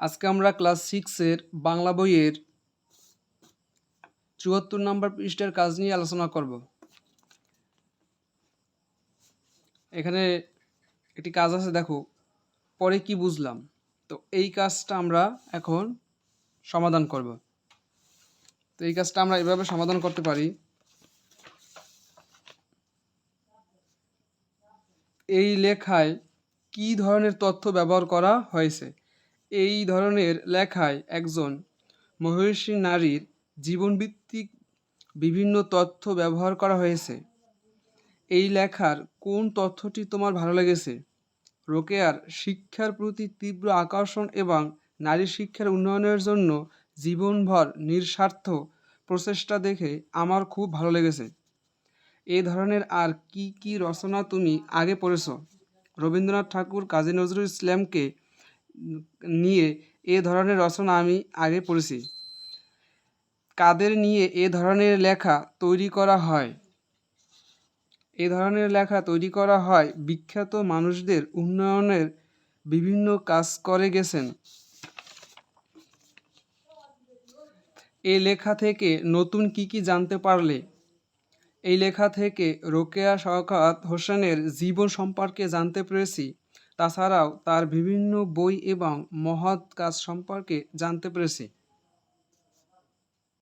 আজকে আমরা ক্লাস সিক্সের বাংলা বইয়ের চুয়াত্তর নম্বর পৃষ্ঠার কাজ নিয়ে আলোচনা করব। এখানে একটি কাজ আছে, দেখো, পরে কি বুঝলাম? তো এই কাজটা আমরা এখন সমাধান করব। তো এই কাজটা আমরা এভাবে সমাধান করতে পারি। এই লেখায় কি ধরনের তথ্য ব্যবহার করা হয়েছে? এই ধরনের লেখায় একজন মহিষী নারীর জীবনভিত্তিক বিভিন্ন তথ্য ব্যবহার করা হয়েছে। এই লেখার কোন তথ্যটি তোমার ভালো লেগেছে? রোকেয়ার শিক্ষার প্রতি তীব্র আকর্ষণ এবং নারী শিক্ষার উন্নয়নের জন্য জীবনভর নিঃস্বার্থ প্রচেষ্টা দেখে আমার খুব ভালো লেগেছে। এ ধরনের আর কি কি রচনা তুমি আগে পড়েছ? রবীন্দ্রনাথ ঠাকুর কাজী নজরুল ইসলামকে নিয়ে এ ধরনের রচনা আমি আগে পড়েছি। কাদের নিয়ে এ ধরনের লেখা তৈরি করা হয়? এ ধরনের লেখা তৈরি করা হয় বিখ্যাত মানুষদের উন্নয়নের বিভিন্ন কাজ করে গেছেন। এই লেখা থেকে নতুন কি কি জানতে পারলে? এই লেখা থেকে রোকেয়া শওকত হোসেনের জীবন সম্পর্কে জানতে পেরেছি। তাছাড়াও তার বিভিন্ন বই এবং মহৎ কাজ সম্পর্কে জানতে পেরেছি।